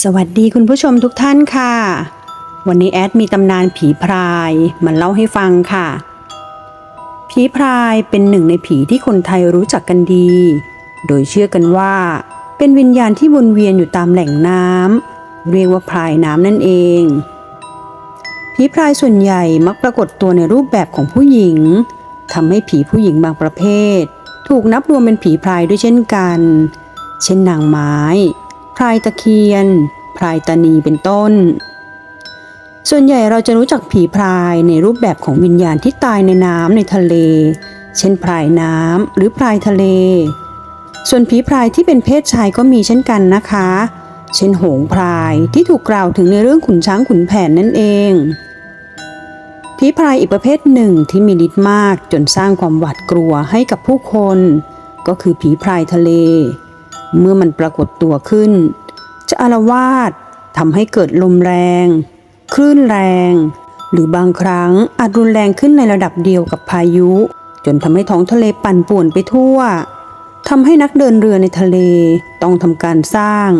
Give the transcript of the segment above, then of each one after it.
สวัสดีคุณผู้ชมทุกท่านค่ะ วันนี้แอดมีตำนานผีพรายมาเล่าให้ฟังค่ะ ผีพรายเป็นหนึ่งในผีที่คนไทยรู้จักกันดี โดยเชื่อกันว่า เป็นวิญญาณที่วนเวียนอยู่ตามแหล่งน้ำเรียกว่าพรายน้ำนั่นเอง ผีพรายส่วนใหญ่มักปรากฏตัวในรูปแบบของผู้หญิงทำให้ผีผู้หญิงบางประเภท ถูกนับรวมเป็นผีพรายด้วยเช่นกัน เช่นนางไม้ พรายตะเคียน พรายตานีเป็นต้น ส่วนใหญ่เราจะรู้จักผีพรายในรูปแบบของวิญญาณที่ตายในน้ำในทะเล เช่นพรายน้ำหรือพรายทะเล ส่วนผีพรายที่เป็นเพศชายก็มีเช่นกันนะคะ เช่นหงพรายที่ถูกกล่าวถึงในเรื่องขุนช้างขุนแผนนั่นเองผีพรายอีกประเภทหนึ่งที่มีฤทธิ์มากจนสร้างความหวาดกลัวให้กับผู้คน ก็คือผีพรายทะเล เมื่อมันปรากฏตัวขึ้น จะอารวาสทำให้เกิดลมแรง คลื่นแรง หรือบางครั้งอาจรุนแรงขึ้นในระดับเดียวกับพายุ จนทำให้ท้องทะเลปั่นป่วนไปทั่วทำให้นักเดินเรือในทะเลต้องทำการสร้าง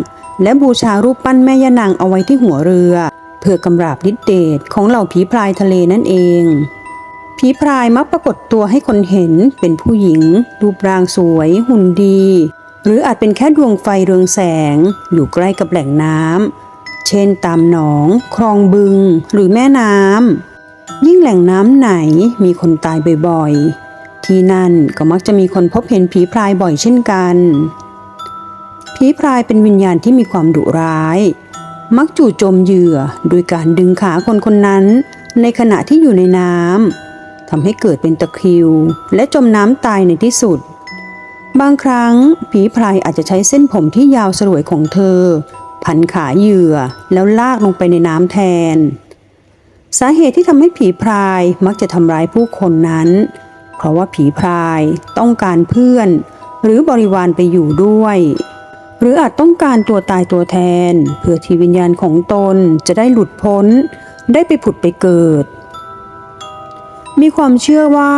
และบูชารูปปั้นแม่ย่านางเอาไว้ที่หัวเรือ เพื่อกำราบฤทธิเดชของเหล่าผีพรายทะเลนั่นเองผีพรายมักปรากฏตัวให้คนเห็นเป็นผู้หญิง รูปร่างสวย หุ่นดี หรืออาจเป็นแค่ดวงไฟเรืองแสง อยู่ใกล้กับแหล่งน้ำ เช่นตามหนอง คลองบึง หรือแม่น้ำ ยิ่งแหล่งน้ำไหนมีคนตายบ่อยๆ ที่นั่นก็มักจะมีคนพบเห็นผีพรายบ่อยเช่นกัน ผีพรายเป็นวิญญาณที่มีความดุร้าย มักจู่โจมเหยื่อโดยการดึงขาคนคนนั้น ในขณะที่อยู่ในน้ำทำให้เกิดเป็นตะคริว และจมน้ำตายในที่สุด บางครั้งผีพรายอาจจะใช้เส้นผมที่ยาวสลวยของเธอ พันขาเหยื่อแล้วลากลงไปในน้ำแทน สาเหตุที่ทำให้ผีพรายมักจะทำร้ายผู้คนนั้น เพราะว่าผีพรายต้องการเพื่อน หรือบริวารไปอยู่ด้วย หรืออาจต้องการตัวตายตัวแทน เพื่อที่วิญญาณของตนจะได้หลุดพ้น ได้ไปผุดไปเกิด มีความเชื่อว่า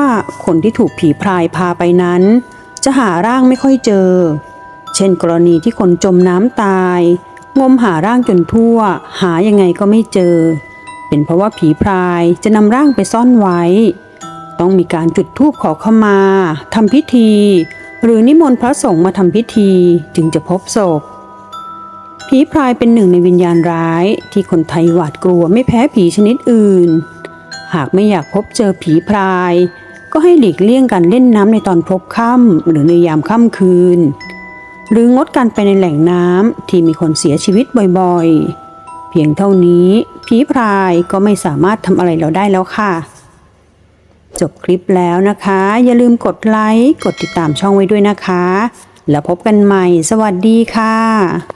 คนที่ถูกผีพรายพาไปนั้น จะหาร่างไม่ค่อยเจอ เช่นกรณีที่คนจมน้ำตาย งมหาร่างจนทั่ว หายังไงก็ไม่เจอ เป็นเพราะว่าผีพรายจะนำร่างไปซ่อนไว้ ต้องมีการจุดธูปขอขมาทำพิธี หรือนิมนต์พระสงฆ์มาทำพิธีจึงจะพบศพผีพรายเป็นหนึ่งในวิญญาณร้ายที่คนไทยหวาดกลัวไม่แพ้ผีชนิดอื่น หากไม่อยากพบเจอผีพราย ก็ให้หลีกเลี่ยงการเล่นน้ำในตอนพบค่ำหรือในยามค่ำคืน หรืองดการไปในแหล่งน้ำที่มีคนเสียชีวิตบ่อยๆ เพียงเท่านี้ผีพรายก็ไม่สามารถทำอะไรเราได้แล้วค่ะ จบคลิปแล้วนะคะ อย่าลืมกดไลค์ กดติดตามช่องไว้ด้วยนะคะ แล้วพบกันใหม่ สวัสดีค่ะ